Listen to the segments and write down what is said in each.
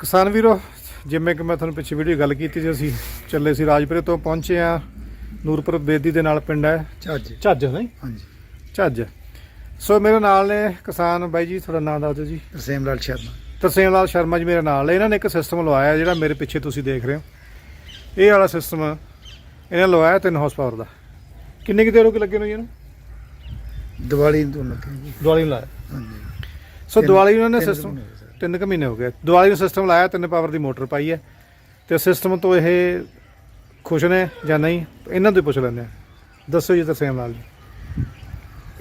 ਕਿਸਾਨ ਵੀਰੋ ਜਿਵੇਂ ਕਿ ਮੈਂ ਤੁਹਾਨੂੰ ਪਿੱਛੇ ਵੀਡੀਓ ਗੱਲ ਕੀਤੀ ਸੀ ਅਸੀਂ ਚੱਲੇ ਸੀ ਰਾਜਪੁਰੇ ਤੋਂ ਪਹੁੰਚੇ ਆ ਨੂਰਪੁਰ ਬੇਦੀ ਦੇ ਨਾਲ ਪਿੰਡ ਹੈ। ਚੱਜ ਝੱਜ ਨਹੀਂ ਹਾਂਜੀ। ਝੱਜ। ਸੋ ਮੇਰੇ ਨਾਲ ਨੇ ਕਿਸਾਨ ਬਾਈ ਜੀ ਤੁਹਾਡਾ ਨਾਮ ਦੱਸ ਦਿਓ ਜੀ। ਤਰਸੇਮ ਲਾਲ ਸ਼ਰਮਾ। ਤਰਸੇਮ ਲਾਲ ਸ਼ਰਮਾ ਜੀ ਮੇਰੇ ਨਾਲ ਨੇ। ਇਹਨਾਂ ਨੇ ਇੱਕ ਸਿਸਟਮ ਲਵਾਇਆ ਜਿਹੜਾ ਮੇਰੇ ਪਿੱਛੇ ਤੁਸੀਂ ਦੇਖ ਰਹੇ ਹੋ। ਇਹ ਵਾਲਾ ਸਿਸਟਮ ਇਹਨਾਂ ਲਵਾਇਆ 3 ਹਾਰਸ ਪਾਵਰ ਦਾ। ਕਿੰਨੇ ਕਿ ਦੇਰ ਹੋ ਗਏ ਲੱਗੇ ਨੂੰ ਜੀ ਇਹਨੂੰ? ਦੀਵਾਲੀ ਤੋਂ ਲੱਗੇ। ਦਿਵਾਲੀ ਨੂੰ ਲਾਇਆ। ਹਾਂਜੀ। ਸੋ ਤਿੰਨ- ਦਿਵਾਲੀ ਨੂੰ ਇਹਨੇ ਤਿੰਨ ਸਿਸਟਮ। ਤਿੰਨ ਕੁ ਮਹੀਨੇ ਹੋ ਗਏ। ਦਿਵਾਲੀ ਨੂੰ ਸਿਸਟਮ ਲਾਇਆ ਤਿੰਨ ਪਾਵਰ ਦੀ ਮੋਟਰ ਪਾਈ ਹੈ। ਤੇ ਸਿਸਟਮ ਤੋਂ ਇਹ ਖੁਸ਼ ਨੇ ਜਾਂ ਨਹੀਂ ਇਹਨਾਂ ਤੋਂ ਹੀ ਪੁੱਛ ਲੈਂਦੇ ਆ ਦੱਸੋ ਜੀ ਤਰਸੇਮ ਲਾਲ ਜੀ।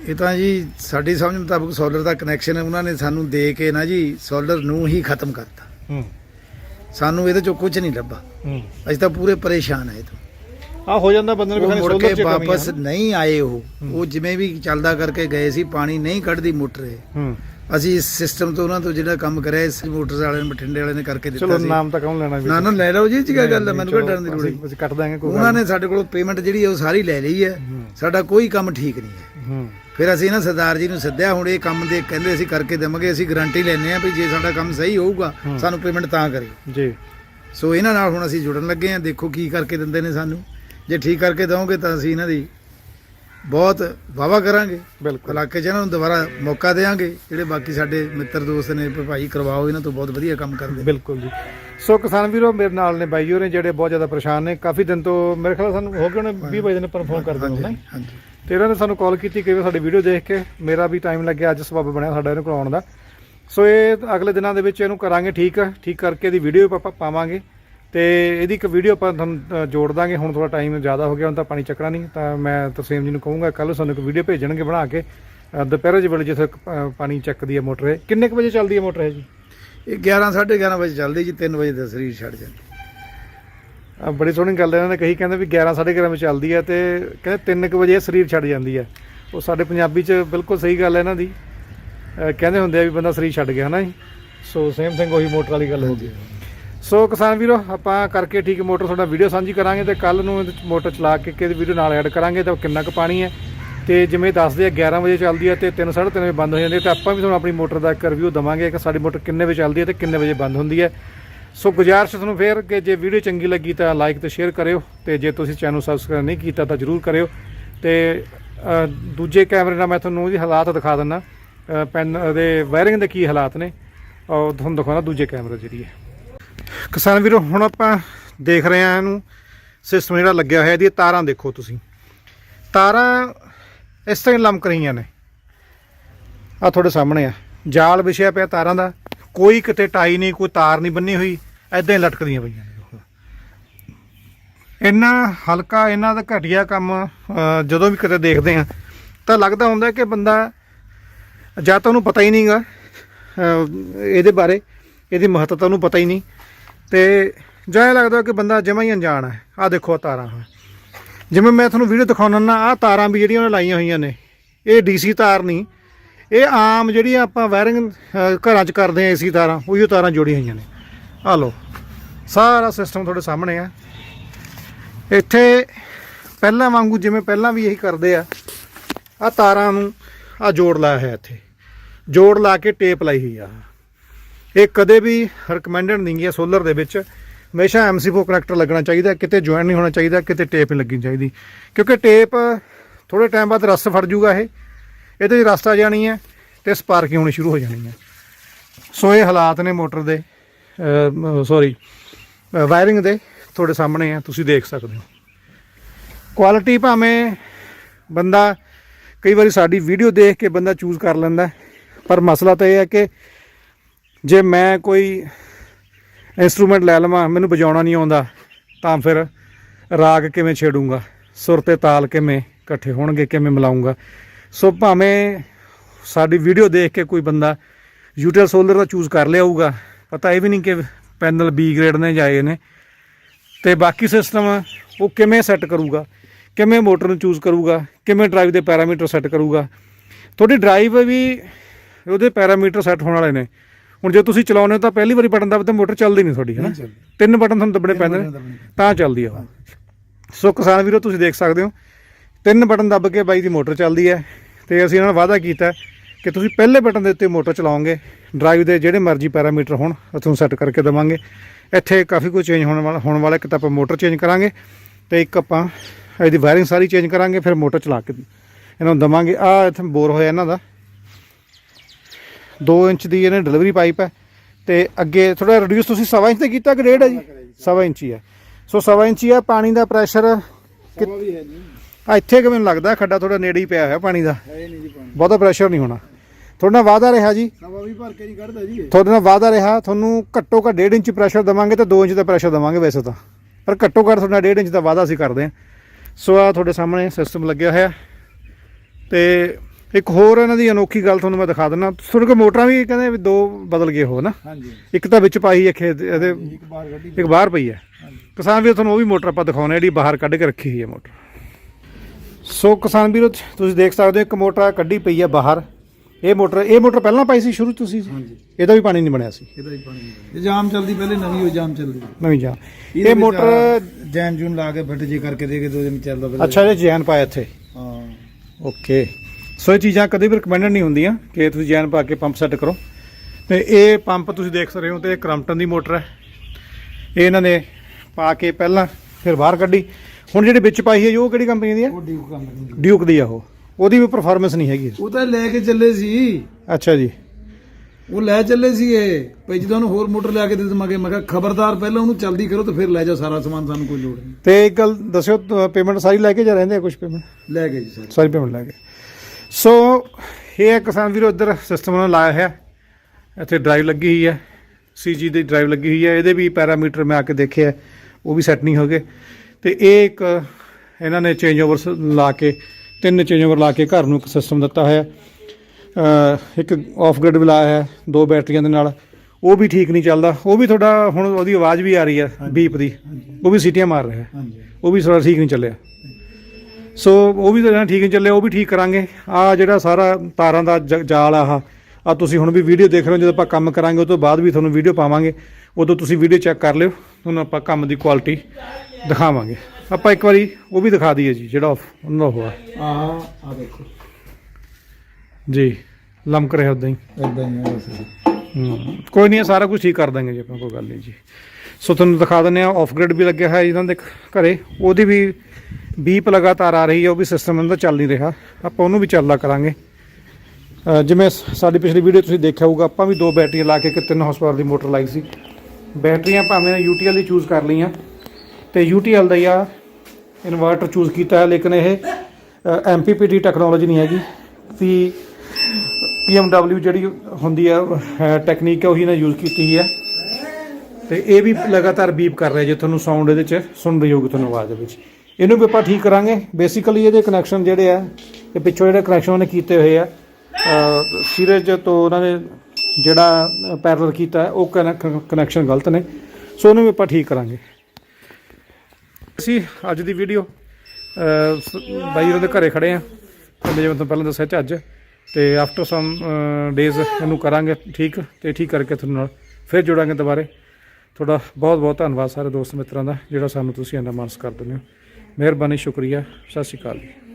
ਇਹ ਤਾਂ ਜੀ ਸਾਡੀ ਸਮਝ ਮੁਤਾਬਕ ਸੋਲਰ ਦਾ ਕਨੈਕਸ਼ਨ ਉਹਨਾਂ ਨੇ ਸਾਨੂੰ ਦੇ ਕੇ ਨਾ ਜੀ ਸੋਲਰ ਨੂੰ ਹੀ ਖਤਮ ਕਰਤਾ। ਹੂੰ। ਸਾਨੂੰ ਇਹਦੇ ਚੋਂ ਕੁਝ ਨਹੀਂ ਲੱਭਾ। ਹੂੰ। ਅਸੀਂ ਤਾਂ ਪੂਰੇ ਪਰੇਸ਼ਾਨ ਆ ਇਹ ਤੋਂ। ਆ ਹੋ ਜਾਂਦਾ ਬੰਦੇ ਨੂੰ ਮੁੜ ਸੋਲਰ ਚ ਵਾਪਸ। ਨਹੀਂ ਆਏ ਉਹ। ਉਹ ਜਿਵੇਂ ਵੀ ਚੱਲਦਾ ਕਰਕੇ ਗਏ ਸੀ ਪਾਣੀ ਨਹੀਂ ਕੱਢਦੀ ਮੋਟਰ ਇਹ। ਹੂੰ। ਅਸੀਂ ਇਸ ਸਿਸਟਮ ਤੋਂ ਉਹਨਾਂ ਤੋਂ ਜਿਹੜਾ ਕੰਮ ਕਰਿਆ ਇਸ ਮੋਟਰ ਵਾਲੇ ਨੇ ਬਠਿੰਡੇ ਵਾਲੇ ਨੇ ਕਰਕੇ ਚਲੋ ਦਿੱਤਾ ਸੀ। ਨਾਮ ਤਾਂ ਕੌਣ ਲੈਣਾ ਵੀ? ਨਾ ਨਾ ਲੈ ਲਓ ਜੀ ਕੀ ਗੱਲ ਹੈ? ਮੈਨੂੰ ਕੋਈ ਡਰਨ ਦੀ ਲੋੜ ਨਹੀਂ। ਅਸੀਂ ਕੱਟ ਦਾਂਗੇ ਕੋਈ ਉਹਨਾਂ ਨੇ ਸਾਡੇ ਕੋਲੋਂ ਪੇਮੈਂਟ ਜਿਹੜੀ ਹੈ ਉਹ ਸਾਰੀ ਲੈ ਲਈ ਹੈ। ਸਾਡਾ ਕੋਈ ਕੰਮ ਠੀਕ ਨਹੀਂ ਹੈ। ਹੂੰ। ਫਿਰ ਅਸੀਂ ਨਾ ਸਰਦਾਰ ਜੀ ਨੂੰ ਸੱਦਿਆ ਹੁਣ ਇਹ ਕੰਮ ਦੇ ਕਹਿੰਦੇ ਅਸੀਂ ਕਰਕੇ ਦੇਵਾਂਗੇ ਅਸੀਂ ਗਾਰੰਟੀ ਲੈਨੇ ਆ ਵੀ ਜੇ ਸਾਡਾ ਕੰਮ ਸਹੀ ਹੋਊਗਾ। ਸਾਨੂੰ ਪੇਮੈਂਟ ਤਾਂ ਕਰੀ ਜੀ। ਸੋ ਇਹਨਾਂ ਨਾਲ ਹੁਣ ਅਸੀਂ ਜੁੜਨ ਲੱਗੇ ਆ ਦੇਖੋ ਕੀ ਕਰਕੇ ਦਿੰਦੇ ਨੇ ਸਾਨੂੰ। ਜੇ ਠੀਕ ਕਰਕੇ ਦਵੋਗੇ ਤਾਂ ਅਸੀਂ ਇਹਨਾਂ ਦੀ ਬਹੁਤ ਵਾਵਾ ਕਰਾਂਗੇ। ਬਿਲਕੁਲ। ਇਲਾਕੇ 'ਚ ਇਹਨਾਂ ਨੂੰ ਦੁਬਾਰਾ ਮੌਕਾ ਦੇਵਾਂਗੇ ਜਿਹੜੇ ਬਾਕੀ ਸਾਡੇ ਮਿੱਤਰ ਦੋਸਤ ਨੇ ਭਾਈ ਕਰਵਾਓ ਇਹਨਾਂ ਤੋਂ ਬਹੁਤ ਵਧੀਆ ਕੰਮ ਕਰਦੇ ਬਿਲਕੁਲ ਜੀ। ਸੋ ਕਿਸਾਨ ਵੀਰੋ ਮੇਰੇ ਨਾਲ ਨੇ ਬਾਈ ਹੋਰੇ ਜਿਹੜੇ ਬਹੁਤ ਜ਼ਿਆਦਾ ਪਰੇਸ਼ਾਨ ਨੇ। ਕਾਫੀ ਦਿਨ ਤੋਂ ਮੇਰੇ ਖਿਆਲ ਸਾਨੂੰ ਹੋ ਗਏ ਉਹਨੇ 20 ਵਜੇ ਨੇ ਪਰ ਫੋਨ ਕਰਦੇ ਨੇ ਹਾਂਜੀ ਤੇ ਇਹਨਾਂ ਨੇ ਸਾਨੂੰ ਕਾਲ ਕੀਤੀ ਕਿ ਸਾਡੀ ਵੀਡੀਓ ਦੇਖ ਕੇ ਮੇਰਾ ਵੀ ਟਾਈਮ ਲੱਗਿਆ ਅੱਜ ਸਬਬ ਬਣਿਆ ਸਾਡਾ ਇਹਨੂੰ ਕਰਾਉਣ ਦਾ। ਸੋ ਇਹ ਅਗਲੇ ਦਿਨਾਂ ਦੇ ਵਿੱਚ ਇਹਨੂੰ ਕਰਾਂਗੇ ਠੀਕ ਠੀਕ ਕਰਕੇ ਇਹਦੀ ਵੀਡੀਓ ਪਾਵਾਂਗੇ। ਤੇ ਇਹਦੀ ਇੱਕ ਵੀਡੀਓ ਆਪਾਂ ਤੁਹਾਨੂੰ ਜੋੜ ਦਾਂਗੇ। ਹੁਣ ਥੋੜਾ ਟਾਈਮ ਜ਼ਿਆਦਾ ਹੋ ਗਿਆ ਹੁਣ ਤਾਂ ਪਾਣੀ ਚੱਕਣਾ ਨਹੀਂ। ਤਾਂ ਮੈਂ ਤਰਸੇਮ ਜੀ ਨੂੰ ਕਹੂੰਗਾ ਕੱਲ ਸਾਨੂੰ ਇੱਕ ਵੀਡੀਓ ਭੇਜਣਗੇ ਬਣਾ ਕੇ। ਦੁਪਹਿਰੇ ਜਿਹੇ ਵੇਲੇ ਜਿੱਥੇ ਪਾਣੀ ਚੱਕਦੀ ਹੈ ਮੋਟਰ ਇਹ ਕਿੰਨੇ ਕੁ ਵਜੇ ਚੱਲਦੀ ਹੈ ਮੋਟਰ ਇਹ ਜੀ? ਇਹ 11 11:30 ਵਜੇ ਚੱਲਦੀ ਜੀ 3 ਵਜੇ ਦਾ ਸਰੀਰ ਛੱਡ ਜਾਂਦੀ। ਆ ਬੜੀ ਸੋਹਣੀ ਗੱਲ ਇਹਨਾਂ ਨੇ ਕਹੀ ਕਹਿੰਦੇ ਵੀ 11 11:30 ਵਜੇ ਚੱਲਦੀ ਹੈ ਤੇ ਕਹਿੰਦੇ 3 ਵਜੇ ਸਰੀਰ ਛੱਡ ਜਾਂਦੀ ਹੈ ਉਹ ਸਾਡੇ ਪੰਜਾਬੀ 'ਚ ਬਿਲਕੁਲ ਸਹੀ ਗੱਲ ਹੈ ਇਹਨਾਂ ਦੀ। ਕਹਿੰਦੇ ਹੁੰਦੇ ਆ ਵੀ ਬੰਦਾ ਸਰੀਰ ਛੱਡ ਗਿਆ ਹਨਾ ਜੀ? ਸੋ ਸੇਮ ਥਿੰਗ ਉਹੀ ਮੋਟਰ ਵਾਲੀ ਗੱਲ ਹੋ। ਗਈ ਸੋ ਕਿਸਾਨ ਵੀਰੋ, ਆਪਾਂ ਕਰਕੇ ਠੀਕ ਮੋਟਰ ਤੁਹਾਡਾ ਵੀਡੀਓ ਸਾਂਝੀ ਕਰਾਂਗੇ ਤੇ ਕੱਲ ਨੂੰ ਇਹਦੇ 'ਚ ਮੋਟਰ ਚਲਾ ਕੇ ਕਿਹਦੀ ਵੀਡੀਓ ਨਾਲ ਐਡ ਕਰਾਂਗੇ ਤਾਂ ਕਿੰਨਾ ਕੁ ਪਾਣੀ ਹੈ। ਤੇ ਜਿਵੇਂ ਦੱਸਦੇ ਆ 11 ਵਜੇ ਚੱਲਦੀ ਹੈ ਤੇ 3 3:30 ਵਜੇ ਬੰਦ ਹੋ ਜਾਂਦੀ ਹੈ ਤੇ ਆਪਾਂ ਵੀ ਤੁਹਾਨੂੰ ਆਪਣੀ ਮੋਟਰ ਦਾ ਇੱਕ ਰਿਵਿਊ ਦਵਾਂਗੇ ਕਿ ਸਾਡੀ ਮੋਟਰ ਕਿੰਨੇ ਵਜੇ ਚੱਲਦੀ ਹੈ ਤੇ ਕਿੰਨੇ ਵਜੇ ਬੰਦ ਹੁੰਦੀ ਹੈ। ਸੋ ਗੁਜ਼ਾਰਿਸ਼ ਤੁਹਾਨੂੰ ਫੇਰ ਕਿ ਜੇ ਵੀਡੀਓ ਚੰਗੀ ਲੱਗੀ ਤਾਂ ਲਾਈਕ ਤੇ ਸ਼ੇਅਰ ਕਰਿਓ ਤੇ ਜੇ ਤੁਸੀਂ ਚੈਨਲ ਸਬਸਕ੍ਰਾਈਬ ਨਹੀਂ ਕੀਤਾ ਤਾਂ ਜਰੂਰ ਕਰਿਓ। ਤੇ ਦੂਜੇ ਕੈਮਰੇ ਨਾਲ ਮੈਂ ਤੁਹਾਨੂੰ ਉਹਦੀ ਹਾਲਾਤ ਦਿਖਾ ਦਿੰਦਾ। ਪੈਨ ਦੇ ਵਾਇਰਿੰਗ ਦੇ ਕੀ ਹਾਲਾਤ ਨੇ। ਔਰ ਤੁਹਾਨੂੰ ਦਿਖਾਉਣਾ ਦੂਜੇ ਕੈਮਰੇ ਜਿਹੜੀ ਹੈ ਕਿਸਾਨ ਵੀਰੋ, ਹੁਣ ਆਪਾਂ ਦੇਖ ਰਹੇ ਆ ਇਹਨੂੰ ਸਿਸਟਮ ਜਿਹੜਾ ਲੱਗਿਆ ਹੋਇਆ, ਇਹਦੀ ਤਾਰਾਂ ਦੇਖੋ ਤੁਸੀਂ। ਤਾਰਾਂ ਇਸ ਤਰ੍ਹਾਂ ਹੀ ਲਮਕ ਰਹੀਆਂ ਨੇ। ਆ ਤੁਹਾਡੇ ਸਾਹਮਣੇ ਆ। ਜਾਲ ਵਿਛਿਆ ਪਿਆ ਤਾਰਾਂ ਦਾ। ਕੋਈ ਕਿਤੇ ਟਾਈ ਨਹੀਂ, ਕੋਈ ਤਾਰ ਨਹੀਂ ਬੰਨੀ ਹੋਈ। ਐਦਾਂ ਹੀ ਲਟਕਦੀਆਂ ਪਈਆਂ ਨੇ ਇੰਨਾ ਹਲਕਾ ਇਹਨਾਂ ਦਾ ਘਟੀਆ ਕੰਮ ਜਦੋਂ ਵੀ ਕਿਤੇ ਦੇਖਦੇ ਆ ਤਾਂ ਲੱਗਦਾ ਹੁੰਦਾ ਕਿ ਬੰਦਾ ਜਾਂ ਤਾਂ ਉਹਨੂੰ ਪਤਾ ਹੀ ਨਹੀਂਗਾ ਇਹਦੇ ਬਾਰੇ, ਇਹਦੀ ਮਹੱਤਤਾ ਨੂੰ ਪਤਾ ਹੀ ਨਹੀਂ। ਤੇ ਜਾਂ ਲੱਗਦਾ ਕਿ ਬੰਦਾ ਜਮਾ ਹੀ ਅਣਜਾਣ ਹੈ। ਆ ਦੇਖੋ ਆਹ ਤਾਰਾਂ ਹਨ ਜਿਵੇਂ ਮੈਂ ਤੁਹਾਨੂੰ ਵੀਡੀਓ ਦਿਖਾਉਣਾ ਨਾ ਆ ਤਾਰਾਂ ਵੀ ਜਿਹੜੀਆਂ ਉਹਨੇ ਲਾਈਆਂ ਹੋਈਆਂ ਨੇ, ਇਹ ਡੀਸੀ ਤਾਰ ਨਹੀਂ। ਇਹ ਆਮ ਜਿਹੜੀਆਂ ਆਪਾਂ ਵਾਇਰਿੰਗ ਘਰਾਂ 'ਚ ਕਰਦੇ ਆ ਏਸੀ ਤਾਰਾਂ ਉਹੀ ਤਾਰਾਂ ਜੋੜੀਆਂ ਹੋਈਆਂ ਨੇ। ਆ ਲਓ, ਸਾਰਾ ਸਿਸਟਮ ਤੁਹਾਡੇ ਸਾਹਮਣੇ ਆ। ਇੱਥੇ ਪਹਿਲਾਂ ਵਾਂਗੂ ਜਿਵੇਂ ਪਹਿਲਾਂ ਵੀ ਇਹੀ ਕਰਦੇ ਆ ਆ ਤਾਰਾਂ ਨੂੰ ਆ ਜੋੜ ਲਾਇਆ ਹੋਇਆ ਇੱਥੇ। ਜੋੜ ਲਾ ਕੇ ਟੇਪ ਲਾਈ ਹੋਈ ਆ। ਇਹ ਕਦੇ ਵੀ ਰეკਮੈਂਡਡ ਨਹੀਂ ਹੈ ਸੋਲਰ ਦੇ ਵਿੱਚ। ਹਮੇਸ਼ਾ MC4 ਕਨੈਕਟਰ ਲੱਗਣਾ ਚਾਹੀਦਾ, ਕਿਤੇ ਜੁਆਇਨ ਨਹੀਂ ਹੋਣਾ ਚਾਹੀਦਾ, ਕਿਤੇ ਟੇਪ ਨਹੀਂ ਲੱਗਣੀ ਚਾਹੀਦੀ। ਕਿਉਂਕਿ ਟੇਪ ਥੋੜੇ ਟਾਈਮ ਬਾਅਦ ਰਸ ਫੜ ਜੂਗਾ ਇਹ। ਇਹਦੇ 'ਚ ਰਸਟ ਆ ਜਾਣੀ ਹੈ ਤੇ ਸਪਾਰਕਿੰਗ ਹੋਣੀ ਸ਼ੁਰੂ ਹੋ ਜਾਣੀ ਹੈ। ਸੋ ਇਹ ਹਾਲਾਤ ਨੇ ਮੋਟਰ ਦੇ ਸੌਰੀ ਵਾਇਰਿੰਗ ਦੇ ਤੁਹਾਡੇ ਸਾਹਮਣੇ ਆ, ਤੁਸੀਂ ਦੇਖ ਸਕਦੇ ਹੋ। ਕੁਆਲਿਟੀ ਭਾਵੇਂ ਬੰਦਾ ਕਈ ਵਾਰੀ ਸਾਡੀ ਵੀਡੀਓ ਦੇਖ ਕੇ ਬੰਦਾ ਚੂਜ਼ ਕਰ ਲੈਂਦਾ ਪਰ ਮਸਲਾ ਤਾਂ ਇਹ ਹੈ ਕਿ ਜੇ ਮੈਂ ਕੋਈ ਇਨਸਟਰੂਮੈਂਟ ਲੈ ਲਵਾਂ, ਮੈਨੂੰ ਵਜਾਉਣਾ ਨਹੀਂ ਆਉਂਦਾ, ਤਾਂ ਫਿਰ ਰਾਗ ਕਿਵੇਂ ਛੇੜੂੰਗਾ? ਸੁਰ ਤੇ ਤਾਲ ਕਿਵੇਂ ਇਕੱਠੇ ਹੋਣਗੇ, ਕਿਵੇਂ ਮਿਲਾਉਂਗਾ? ਸੋ ਭਾਵੇਂ ਸਾਡੀ ਵੀਡੀਓ ਦੇਖ ਕੇ ਕੋਈ ਬੰਦਾ ਯੂਟਿਲ ਸੋਲਰ ਦਾ ਚੂਜ਼ ਕਰ ਲਿਆ ਹੋਊਗਾ, ਪਤਾ ਇਹ ਵੀ ਨਹੀਂ ਕਿ ਪੈਨਲ ਬੀ ਗ੍ਰੇਡ ਨੇ ਜਾਏ ਨੇ, ਤੇ ਬਾਕੀ ਸਿਸਟਮ ਉਹ ਕਿਵੇਂ ਸੈੱਟ ਕਰੂਗਾ, ਕਿਵੇਂ ਮੋਟਰ ਨੂੰ ਚੂਜ਼ ਕਰੂਗਾ, ਕਿਵੇਂ ਡਰਾਈਵ ਦੇ ਪੈਰਾਮੀਟਰ ਸੈੱਟ ਕਰੂਗਾ। ਤੁਹਾਡੀ ਡਰਾਈਵ ਵੀ ਉਹਦੇ ਪੈਰਾਮੀਟਰ ਸੈੱਟ ਹੋਣ ਵਾਲੇ ਨੇ। ਹੁਣ ਜੇ ਤੁਸੀਂ ਚਲਾਉਂਦੇ ਹੋ ਤਾਂ ਪਹਿਲੀ ਵਾਰੀ ਬਟਨ ਦਬਦੇ ਮੋਟਰ ਚੱਲਦੀ ਨਹੀਂ ਤੁਹਾਡੀ ਹੈ ਨਾ ਨਹੀਂ ਚੱਲਦੀ। ਤਿੰਨ ਬਟਨ ਤੁਹਾਨੂੰ ਦੱਬਣੇ ਪੈਂਦੇ ਨੇ ਤਾਂ ਚੱਲਦੀ ਆ ਸੋ ਕਿਸਾਨ ਵੀਰੋ ਤੁਸੀਂ ਦੇਖ ਸਕਦੇ ਹੋ ਤਿੰਨ ਬਟਨ ਦੱਬ ਕੇ ਬਾਈ ਦੀ ਮੋਟਰ ਚੱਲਦੀ ਹੈ ਤੇ ਅਸੀਂ ਇਹਨਾਂ ਨਾਲ ਵਾਅਦਾ ਕੀਤਾ ਕਿ ਤੁਸੀਂ ਪਹਿਲੇ ਬਟਨ ਦੇ ਉੱਤੇ ਮੋਟਰ ਚਲਾਓਗੇ ਡਰਾਈਵ ਦੇ ਜਿਹੜੇ ਮਰਜ਼ੀ ਪੈਰਾਮੀਟਰ ਹੋਣ ਤੁਹਾਨੂੰ ਸੈੱਟ ਕਰਕੇ ਦੇਵਾਂਗੇ। ਇੱਥੇ ਕਾਫੀ ਕੁਝ ਚੇਂਜ ਹੋਣ ਵਾਲਾ ਹੋਣ ਵਾਲਾ ਇੱਕ ਤਾਂ ਆਪਾਂ ਮੋਟਰ ਚੇਂਜ ਕਰਾਂਗੇ ਤੇ ਇੱਕ ਆਪਾਂ ਇਹਦੀ ਵਾਇਰਿੰਗ ਸਾਰੀ ਚੇਂਜ ਕਰਾਂਗੇ ਫਿਰ ਮੋਟਰ ਚਲਾ ਕੇ ਇਹਨਾਂ ਨੂੰ ਦਵਾਂਗੇ। ਆ ਇੱਥੇ ਬੋਰ ਹੋਇਆ ਇਹਨਾਂ ਦਾ। 2 ਇੰਚ ਦੀ ਇਹਨੇ ਡਿਲੀਵਰੀ ਪਾਈਪ ਹੈ ਤੇ ਅੱਗੇ ਥੋੜਾ ਰਿਡਿਊਸ ਤੁਸੀਂ ਸਵਾ ਇੰਚ ਤੇ ਕੀਤਾ ਕਿ ਡੇਢ ਹੈ ਜੀ? ਸਵਾ ਇੰਚੀ ਹੈ ਸੋ ਸਵਾ ਇੰਚੀ ਹੈ ਪਾਣੀ ਦਾ ਪ੍ਰੈਸ਼ਰ ਵੀ ਹੈ ਨਹੀਂ ਆ ਇੱਥੇ ਕਿ ਮੈਨੂੰ ਲੱਗਦਾ ਖੱਡਾ ਥੋੜਾ ਨੇੜੇ ਹੀ ਪਿਆ ਹੋਇਆ ਪਾਣੀ ਦਾ। ਹੈ ਨਹੀਂ ਜੀ ਪਾਣੀ। ਬਹੁਤਾ ਪ੍ਰੈਸ਼ਰ ਨਹੀਂ ਹੋਣਾ। ਤੁਹਾਡੇ ਨਾਲ ਵਾਅਦਾ ਰਿਹਾ ਜੀ? ਸਵਾ ਵੀ ਭਰ ਕੇ ਨਹੀਂ ਕੱਢਦਾ ਜੀ ਇਹ। ਤੁਹਾਡੇ ਨਾਲ ਵਾਅਦਾ ਰਿਹਾ ਤੁਹਾਨੂੰ ਘੱਟੋ ਘੱਟ 1.5 ਇੰਚ ਪ੍ਰੈਸ਼ਰ ਦਵਾਂਗੇ ਤੇ 2 ਇੰਚ ਦਾ ਪ੍ਰੈਸ਼ਰ ਦਵਾਂਗੇ ਵੈਸੇ ਤਾਂ। ਪਰ ਘੱਟੋ ਘੱਟ ਤੁਹਾਡਾ 1.5 ਇੰਚ ਦਾ ਵਾਅਦਾ ਅਸੀਂ ਕਰਦੇ ਹਾਂ। ਸੋ ਆ ਤੁਹਾਡੇ ਸਾਹਮਣੇ ਸਿਸਟਮ ਲੱਗਿਆ ਹੋਇਆ। ਤੇ ਇੱਕ ਹੋਰ ਇਹਨਾਂ ਦੀ ਅਨੋਖੀ ਗੱਲ ਤੁਹਾਨੂੰ ਮੈਂ ਦਿਖਾ ਦਿੰਦਾ ਕੋਲ ਮੋਟਰਾਂ ਵੀ ਕਹਿੰਦੇ ਵੀ ਦੋ ਬਦਲ ਗਏ ਹੋ ਨਾ। ਹਾਂਜੀ। ਇੱਕ ਤਾਂ ਵਿੱਚ ਪਾਈ ਹੈ ਖੇਤ ਇਹਦੇ ਇੱਕ ਬਾਹਰ ਪਈ ਹੈ। ਕਿਸਾਨ ਵੀਰ ਤੁਹਾਨੂੰ ਉਹ ਵੀ ਮੋਟਰ ਆਪਾਂ ਦਿਖਾਉਣੇ ਜਿਹੜੀ ਬਾਹਰ ਕੱਢ ਕੇ ਰੱਖੀ ਹੋਈ ਹੈ ਮੋਟਰ। ਸੋ ਕਿਸਾਨ ਵੀਰੋ ਤੁਸੀਂ ਦੇਖ ਸਕਦੇ ਹੋ ਇੱਕ ਮੋਟਰ ਕੱਢੀ ਪਈ ਹੈ ਬਾਹਰ। ਇਹ ਮੋਟਰ ਇਹ ਮੋਟਰ ਪਹਿਲਾਂ ਪਾਈ ਸੀ ਸ਼ੁਰੂ ਤੁਸੀਂ ਹਾਂਜੀ। ਇਹਦਾ ਵੀ ਪਾਣੀ ਨਹੀਂ ਬਣਿਆ ਸੀ। ਇਹਦਾ ਹੀ ਪਾਣੀ ਨਹੀਂ ਇਹ ਜਾਮ ਚੱਲਦੀ ਪਹਿਲੇ ਨਵੀਂ ਉਹ ਜਾਮ ਚੱਲਦੀ। ਨਵੀਂ ਜਾ ਇਹਦੇ ਇਹ ਮੋਟਰ ਜੈਨ ਜੂਨ ਲਾ ਕੇ ਫਿੱਟ ਜੇ ਕਰਕੇ ਦੇ ਕੇ ਦੋ ਦਿਨ ਚੱਲਦਾ ਅੱਛਾ ਇਹ ਜੈਨ ਪਾਇਆ ਇੱਥੇ। ਹਾਂ। ਓਕੇ। ਸੋ ਇਹ ਚੀਜ਼ਾਂ ਕਦੇ ਵੀ ਰਿਕਮੈਂਡਡ ਨਹੀਂ ਹੁੰਦੀਆਂ ਕਿ ਤੁਸੀਂ ਜੈਨ ਪਾ ਕੇ ਪੰਪ ਸੈੱਟ ਕਰੋ। ਤੇ ਇਹ ਪੰਪ ਤੁਸੀਂ ਦੇਖ ਸਕਦੇ ਹੋ ਤੇ ਇਹ ਕ੍ਰਮਟਨ ਦੀ ਮੋਟਰ ਹੈ। ਇਹ ਇਹਨਾਂ ਨੇ ਪਾ ਕੇ ਪਹਿਲਾਂ ਫਿਰ ਬਾਹਰ ਕੱਢੀ। ਹੁਣ ਜਿਹੜੀ ਵਿੱਚ ਪਾਈ ਹੈ ਜੀ, ਉਹ ਕਿਹੜੀ ਕੰਪਨੀ ਦੀ ਹੈ? ਉਹ ਡਿਊਕ ਕੰਪਨੀ ਦੀ। ਡਿਊਕ ਦੀ ਆ ਉਹ। ਉਹਦੀ ਵੀ ਪਰਫਾਰਮੈਂਸ ਨਹੀਂ ਹੈਗੀ। ਉਹ ਤਾਂ ਲੈ ਕੇ ਚੱਲੇ ਸੀ। ਅੱਛਾ ਜੀ। ਉਹ ਲੈ ਚੱਲੇ ਸੀ ਇਹ। ਭਈ ਜਦੋਂ ਉਹਨੂੰ ਹੋਰ ਮੋਟਰ ਲਿਆ ਕੇ ਦੇ ਦਵਾਂਗੇ ਮੈਂ ਕਿਹਾ ਖਬਰਦਾਰ ਪਹਿਲਾਂ ਉਹਨੂੰ ਚਲਦੀ ਕਰੋ ਤੇ ਫਿਰ ਲੈ ਜਾਓ ਸਾਰਾ ਸਮਾਨ ਸਾਨੂੰ ਕੋਈ ਲੋੜ ਨਹੀਂ। ਤੇ ਇੱਕ ਗੱਲ ਦੱਸਿਓ ਪੇਮੈਂਟ ਸਾਰੀ ਲੈ ਕੇ ਜਾ ਰਹਿੰਦੇ ਆ ਕੁਝ ਪੇਮੈਂਟ ਲੈ ਗਏ ਜੀ ਸਰ। ਸਾਰੀ ਪੇਮੈਂਟ ਲੈ ਕੇ ਸੋ ਇਹ ਹੈ ਕਿਸਾਨ ਵੀਰੋ ਇੱਧਰ ਸਿਸਟਮ ਨਾਲ ਲਾਇਆ ਹੈ ਇੱਥੇ ਡਰਾਈਵ ਲੱਗੀ ਹੋਈ ਹੈ। ਸੀਜੀ ਦੀ ਡਰਾਈਵ ਲੱਗੀ ਹੋਈ ਹੈ। ਇਹਦੇ ਵੀ ਪੈਰਾਮੀਟਰ ਮੈਂ ਆ ਕੇ ਦੇਖਿਆ ਉਹ ਵੀ ਸੈੱਟ ਨਹੀਂ ਹੋ ਗਏ। ਤੇ ਇਹ ਇੱਕ ਇਹਨਾਂ ਨੇ ਚੇਂਜ ਓਵਰ ਲਾ ਕੇ ਤਿੰਨ ਚੇਂਜ ਓਵਰ ਲਾ ਕੇ ਘਰ ਨੂੰ ਇੱਕ ਸਿਸਟਮ ਦਿੱਤਾ ਹੋਇਆ। ਇੱਕ ਆਫ ਗ੍ਰਿਡ ਵੀ ਲਾਇਆ ਹੈ ਦੋ ਬੈਟਰੀਆਂ ਦੇ ਨਾਲ। ਉਹ ਵੀ ਠੀਕ ਨਹੀਂ ਚੱਲਦਾ। ਉਹ ਵੀ ਤੁਹਾਡਾ ਹੁਣ ਉਹਦੀ ਆਵਾਜ਼ ਵੀ ਆ ਰਹੀ ਹੈ ਬੀਪ ਦੀ। ਉਹ ਵੀ ਸੀਟੀਆਂ ਮਾਰ ਰਿਹਾ ਹੈ। ਉਹ ਵੀ ਥੋੜਾ ਠੀਕ ਨਹੀਂ ਚੱਲਿਆ। ਸੋ ਉਹ ਵੀ ਤਾਂ ਠੀਕ ਨਹੀਂ ਚੱਲਿਆ ਉਹ ਵੀ ਠੀਕ ਕਰਾਂਗੇ। ਆ ਜਿਹੜਾ ਸਾਰਾ ਤਾਰਾਂ ਦਾ ਜਾਲ ਆ ਆਹ ਆ ਤੁਸੀਂ ਹੁਣ ਵੀ ਵੀਡੀਓ ਦੇਖ ਰਹੇ ਹੋ ਜਦੋਂ ਆਪਾਂ ਕੰਮ ਕਰਾਂਗੇ ਉਹ ਤੋਂ ਬਾਅਦ ਵੀ ਤੁਹਾਨੂੰ ਵੀਡੀਓ ਪਾਵਾਂਗੇ। ਉਦੋਂ ਤੁਸੀਂ ਵੀਡੀਓ ਚੈੱਕ ਕਰ ਲਿਓ ਤੁਹਾਨੂੰ ਆਪਾਂ ਕੰਮ ਦੀ ਕੁਆਲਿਟੀ ਦਿਖਾਵਾਂਗੇ। ਆਪਾਂ ਇੱਕ ਵਾਰੀ ਉਹ ਵੀ ਦਿਖਾ ਦਈਏ ਜੀ ਜਿਹੜਾ ਉਹਨਾਂ ਦਾ ਹੋਆ ਆਹ ਆ ਦੇਖੋ। ਜੀ ਲਮਕ ਰਿਹਾ ਉਦਾਂ ਹੀ। ਇਦਾਂ ਹੀ ਆ ਬਸ। ਕੋਈ ਨਹੀਂ ਸਾਰਾ ਕੁਝ ਠੀਕ ਕਰ ਦਾਂਗੇ ਜੀ ਆਪਾਂ ਕੋਈ ਗੱਲ ਨਹੀਂ ਜੀ। ਸੋ ਤੁਹਾਨੂੰ ਦਿਖਾ ਦਿੰਦੇ ਆ ਆਫ ਗ੍ਰਿਡ ਵੀ ਲੱਗਿਆ ਹੈ ਇਹਨਾਂ ਦੇ ਘਰੇ। ਉਹਦੀ ਵੀ ਬੀਪ ਲਗਾਤਾਰ ਆ ਰਹੀ ਹੈ, ਉਹ ਵੀ ਸਿਸਟਮ ਇਹਨਾਂ ਦਾ ਚੱਲ ਨਹੀਂ ਰਿਹਾ। ਆਪਾਂ ਉਹਨੂੰ ਵੀ ਚੱਲਦਾ ਕਰਾਂਗੇ। ਜਿਵੇਂ ਸਾਡੀ ਪਿਛਲੀ ਵੀਡੀਓ ਤੁਸੀਂ ਦੇਖਿਆ ਹੋਊਗਾ, ਆਪਾਂ ਵੀ ਦੋ ਬੈਟਰੀਆਂ ਲਾ ਕੇ ਇੱਕ 3 ਹਾਰਸ ਪਾਵਰ ਦੀ ਮੋਟਰ ਲਾਈ ਸੀ। ਬੈਟਰੀਆਂ ਭਾਵੇਂ ਯੂਟੀਐਲ ਦੀ ਚੂਜ਼ ਕਰ ਲਈਆਂ, ਤੇ ਯੂਟੀਐਲ ਦਾ ਹੀ ਆ ਇਨਵਰਟਰ ਚੂਜ਼ ਕੀਤਾ ਹੈ, ਲੇਕਿਨ ਇਹ ਐਮਪੀਪੀਟੀ ਟੈਕਨੋਲੋਜੀ ਨਹੀਂ ਹੈਗੀ। ਵੀ BMW ਜਿਹੜੀ ਹੁੰਦੀ ਆ ਟੈਕਨੀਕ ਹੈ ਉਹੀ ਨਾ ਯੂਜ਼ ਕੀਤੀ ਹੈ ਤੇ ਇਹ ਵੀ ਲਗਾਤਾਰ ਬੀਪ ਕਰ ਰਿਹਾ, ਜੇ ਤੁਹਾਨੂੰ ਸਾਊਂਡ ਇਹਦੇ ਚ ਸੁਣ ਰਹੀ ਹੋਊਗੀ ਤੁਹਾਨੂੰ ਆਵਾਜ਼ ਦੇ ਵਿੱਚ। ਇਹਨੂੰ ਵੀ ਆਪਾਂ ਠੀਕ ਕਰਾਂਗੇ। ਬੇਸਿਕਲੀ ਇਹਦੇ ਕਨੈਕਸ਼ਨ ਜਿਹੜੇ ਆ, ਇਹ ਪਿੱਛੋਂ ਜਿਹੜੇ ਕਨੈਕਸ਼ਨ ਉਹਨੇ ਕੀਤੇ ਹੋਏ ਆ ਸੀਰੇਜ ਤੋਂ ਉਹਨਾਂ ਨੇ ਜਿਹੜਾ ਪੈਰਲਲ ਕੀਤਾ, ਉਹ ਕਨੈਕਸ਼ਨ ਗਲਤ ਨੇ। ਸੋ ਉਹਨੂੰ ਵੀ ਆਪਾਂ ਠੀਕ ਕਰਾਂਗੇ। ਅਸੀਂ ਅੱਜ ਦੀ ਵੀਡੀਓ ਬਾਈ ਉਹਨਾਂ ਦੇ ਘਰੇ ਖੜੇ ਆ। ਜਿਵੇਂ ਮੈਂ ਤੁਹਾਨੂੰ ਪਹਿਲਾਂ ਦੱਸਿਆ ਸੀ ਅੱਜ। ਤੇ ਆਫਟਰ ਸਮ ਡੇਜ਼ ਇਹਨੂੰ ਕਰਾਂਗੇ ਠੀਕ ਤੇ ਠੀਕ ਕਰਕੇ ਤੁਹਾਨੂੰ ਨਾਲ ਫਿਰ ਜੁੜਾਂਗੇ ਦੁਬਾਰੇ। ਤੁਹਾਡਾ ਬਹੁਤ ਬਹੁਤ ਧੰਨਵਾਦ ਸਾਰੇ ਦੋਸਤ ਮਿੱਤਰਾਂ ਦਾ, ਜਿਹੜਾ ਸਾਨੂੰ ਤੁਸੀਂ ਇੰਨਾ ਮਾਨਸ ਕਰ ਦਿੰਦੇ ਹੋ। ਮਿਹਰਬਾਨੀ ਸ਼ੁਕਰੀਆ। ਸਤਿ ਸ਼੍ਰੀ ਅਕਾਲ ਜੀ।